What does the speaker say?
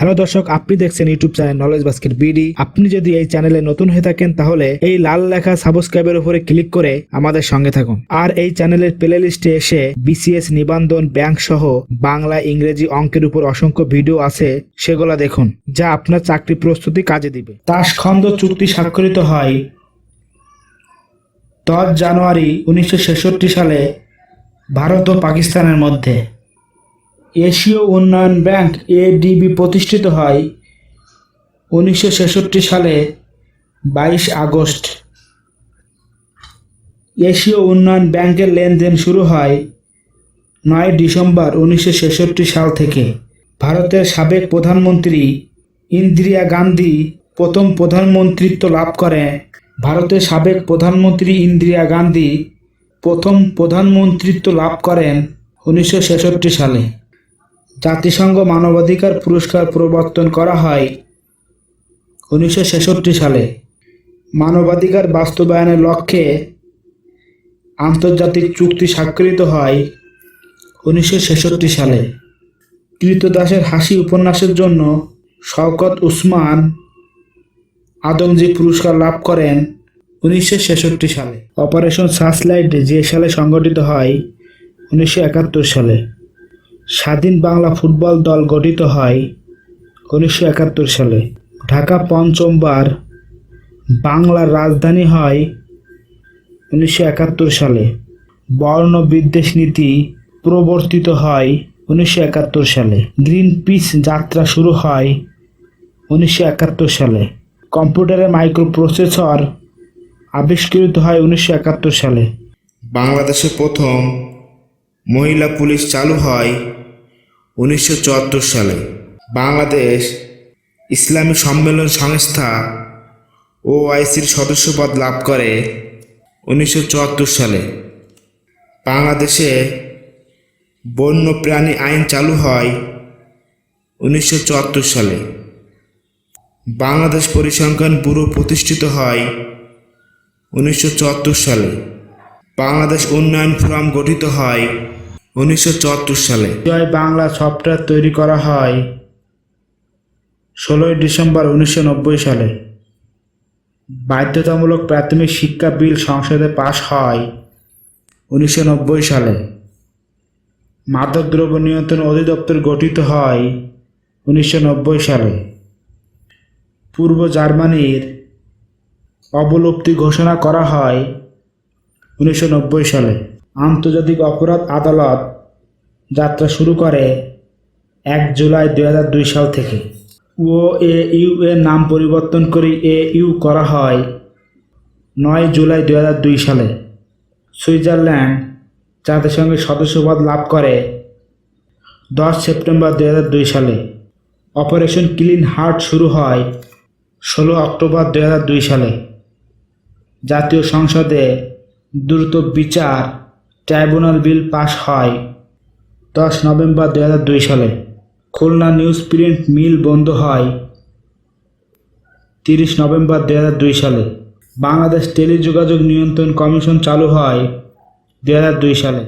Hello দর্শক, আপনি দেখছেন YouTube channel knowledge basket BD আপনি যদি এই চ্যানেলে নতুন হয়ে থাকেন, তাহলে এই লাল লেখা সাবস্ক্রাইবের উপরে ক্লিক করে আমাদের সঙ্গে থাকুন। আর এই চ্যানেলের প্লে লিস্টে এসে বিসিএস নিবন্ধন ব্যাংক সহ বাংলা, ইংরেজি অঙ্কের উপর অসংখ্য ভিডিও আছে, সেগুলো দেখুন, যা আপনার চাকরি প্রস্তুতি কাজে দিবে। তাসখন্দ চুক্তি স্বাক্ষরিত হয় দশ জানুয়ারি উনিশশো ছেষট্টি সালে ভারত ও পাকিস্তানের মধ্যে। এশীয় উন্নয়ন ব্যাংক, এডিবি, প্রতিষ্ঠিত হয় উনিশশো ছেষট্টি সালে, বাইশ আগস্ট। এশীয় উন্নয়ন ব্যাংকের লেনদেন শুরু হয় নয় ডিসেম্বর উনিশশো ছেষট্টি সাল থেকে। ভারতের সাবেক প্রধানমন্ত্রী ইন্দিরা গান্ধী প্রথম প্রধানমন্ত্রিত্ব লাভ করে। ভারতের সাবেক প্রধানমন্ত্রী ইন্দিরা গান্ধী প্রথম প্রধানমন্ত্রিত্ব লাভ করেন উনিশশো ছেষট্টি সালে। জাতিসংঘ মানবাধিকার পুরস্কার প্রবর্তন করা হয় উনিশশো ছেষট্টি সালে। মানবাধিকার বাস্তবায়নের লক্ষ্যে আন্তর্জাতিক চুক্তি স্বাক্ষরিত হয় উনিশশো ছেষট্টি সালে। কৃতদাসের হাসি উপন্যাসের জন্য শওকত উসমান আদমজি পুরস্কার লাভ করেন উনিশশো ছেষট্টি সালে। অপারেশন সার্চলাইট যে সালে সংগঠিত হয় উনিশশো একাত্তর সালে। স্বাধীন বাংলা ফুটবল দল গঠিত হয় উনিশশো একাত্তর সালে। ঢাকা পঞ্চমবার বাংলার রাজধানী হয় উনিশশো একাত্তর সালে। বর্ণ বিদ্বেষ নীতি প্রবর্তিত হয় উনিশশো একাত্তর সালে। গ্রিন পিস যাত্রা শুরু হয় উনিশশো একাত্তর সালে। কম্পিউটারে মাইক্রোপ্রসেসর আবিষ্কৃত হয় উনিশশো একাত্তর সালে। বাংলাদেশে প্রথম মহিলা পুলিশ চালু হয় উনিশশো চুয়াত্তর সালে বাংলাদেশ ইসলামী সম্মেলন সংস্থা ওআইসির সদস্যপদ লাভ করে উনিশশো চুয়াত্তর সালে। বাংলাদেশে বন্য প্রাণী আইন চালু হয় উনিশশো চুয়াত্তর সালে। বাংলাদেশ পরিসংখ্যান ব্যুরো প্রতিষ্ঠিত হয় উনিশশো চুয়াত্তর সালে। বাংলাদেশ উন্নয়ন ফোরাম গঠিত হয় উনিশশো চুয়াত্তর সালে। জয় বাংলা সফটওয়্যার তৈরি করা হয় ষোলোই ডিসেম্বর উনিশশো নব্বই সালে। বাধ্যতামূলক প্রাথমিক শিক্ষা বিল সংসদে পাশ হয় উনিশশো নব্বই সালে। মাদকদ্রব্য নিয়ন্ত্রণ অধিদপ্তর গঠিত হয় উনিশশো নব্বই সালে। পূর্ব জার্মানির অবলুপ্তি ঘোষণা করা হয় উনিশশো নব্বই সালে। আন্তর্জাতিক অপরাধ আদালত যাত্রা শুরু করে এক জুলাই দু হাজার দুই সাল থেকে। ও এ ইউ এর নাম পরিবর্তন করে এ ইউ করা হয় নয় জুলাই দু হাজার দুই সালে। সুইজারল্যান্ড জাতিসংঘের সদস্যপদ লাভ করে দশ সেপ্টেম্বর দু হাজার দুই সালে। অপারেশন ক্লিন হার্ট শুরু হয় ষোলো অক্টোবর দু হাজার দুই সালে। জাতীয় সংসদে দ্রুত বিচার ট্রাইব্যুনাল বিল পাশ হয় দশ নভেম্বর দু হাজার দুই সালে। খুলনা নিউজ প্রিন্ট মিল বন্ধ হয় তিরিশ নভেম্বর দু হাজার দুই সালে। বাংলাদেশ টেলিযোগাযোগ নিয়ন্ত্রণ কমিশন চালু হয় দু হাজার দুই সালে।